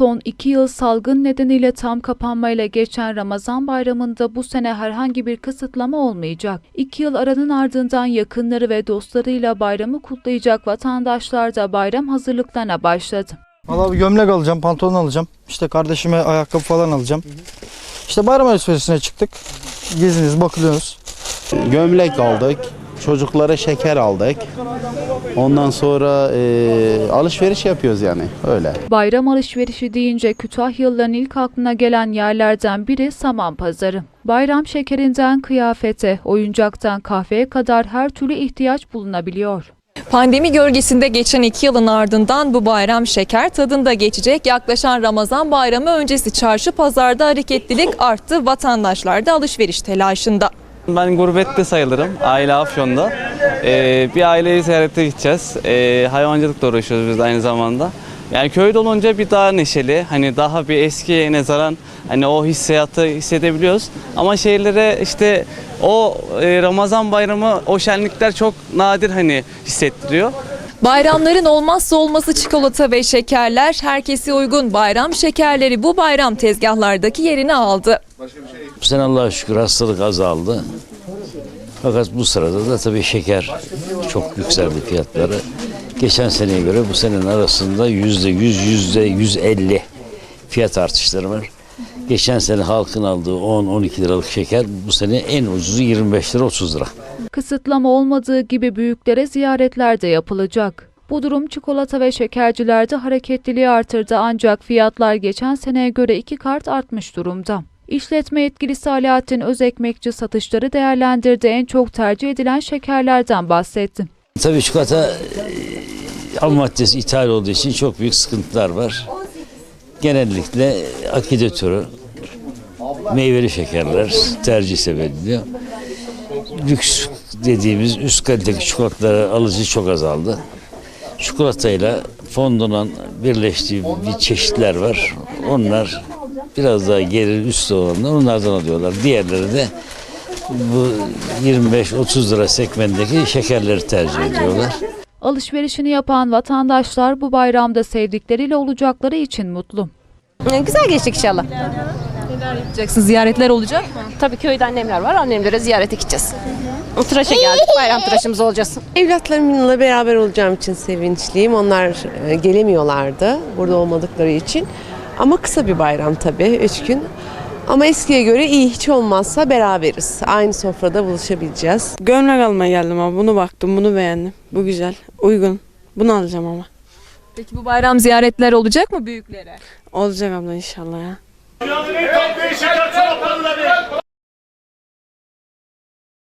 Son iki yıl salgın nedeniyle tam kapanmayla geçen Ramazan bayramında bu sene herhangi bir kısıtlama olmayacak. İki yıl aranın ardından yakınları ve dostlarıyla bayramı kutlayacak vatandaşlar da bayram hazırlıklarına başladı. Valla bir gömlek alacağım, pantolon alacağım. İşte kardeşime ayakkabı falan alacağım. İşte bayram alışverişine çıktık. Geziniz, bakılıyoruz. Gömlek aldık. Çocuklara şeker aldık. Ondan sonra e, alışveriş yapıyoruz yani öyle. Bayram alışverişi deyince Kütahyalıların ilk aklına gelen yerlerden biri Saman Pazarı. Bayram şekerinden kıyafete, oyuncaktan kahveye kadar her türlü ihtiyaç bulunabiliyor. Pandemi gölgesinde geçen iki yılın ardından bu bayram şeker tadında geçecek. Yaklaşan Ramazan bayramı öncesi çarşı pazarda hareketlilik arttı. Vatandaşlar da alışveriş telaşında. Ben gurbette sayılırım. Aile Afyon'da. Ee, bir aileyi ziyarete gideceğiz. Ee, hayvancılıkla uğraşıyoruz biz aynı zamanda. Yani köyde olunca bir daha neşeli, hani daha bir eskiye nazaran hani o hissiyatı hissedebiliyoruz. Ama şehirlere işte o e, Ramazan bayramı, o şenlikler çok nadir hani hissettiriyor. Bayramların olmazsa olmazı çikolata ve şekerler herkese uygun bayram şekerleri bu bayram tezgahlardaki yerini aldı. Bu sene Allah'a şükür hastalık azaldı. Fakat bu sırada da tabii şeker çok yükseldi fiyatları. Geçen seneye göre bu senenin arasında yüzde yüz, yüzde yüz elli fiyat artışları var. Geçen sene halkın aldığı 10-12 liralık şeker bu sene en ucuzu 25 lira 30 lira. Kısıtlama olmadığı gibi büyüklere ziyaretler de yapılacak. Bu durum çikolata ve şekercilerde hareketliliği artırdı ancak fiyatlar geçen seneye göre iki kart artmış durumda. İşletme yetkilisi Alaaddin Özekmekçi satışları değerlendirdi en çok tercih edilen şekerlerden bahsetti. Tabii çikolata e, ham maddesi ithal olduğu için çok büyük sıkıntılar var. Genellikle akide türü, meyveli şekerler tercih ediliyor. Lüks dediğimiz üst kaliteli çikolataları alıcı çok azaldı. Çikolatayla fondonun birleştiği bir çeşitler var. Onlar biraz daha geri üstte olanlar onlardan alıyorlar. Diğerleri de bu 25-30 lira segmentindeki şekerleri tercih ediyorlar. Alışverişini yapan vatandaşlar bu bayramda sevdikleriyle olacakları için mutlu. Ee, Güzel geçtik inşallah. Yapacaksın ziyaretler olacak mı? Tabii köyde annemler var. Annemlere ziyarete gideceğiz. Tıraşa geldik. Bayram tıraşımız olacağız. Evlatlarımla beraber olacağım için sevinçliyim. Onlar e, gelemiyorlardı burada olmadıkları için. Ama kısa bir bayram tabii, üç gün. Ama eskiye göre iyi hiç olmazsa beraberiz. Aynı sofrada buluşabileceğiz. Gömlek almaya geldim ama bunu baktım, bunu beğendim. Bu güzel, uygun. Bunu alacağım ama. Peki bu bayram ziyaretler olacak mı büyüklere? Olacak abla inşallah ya.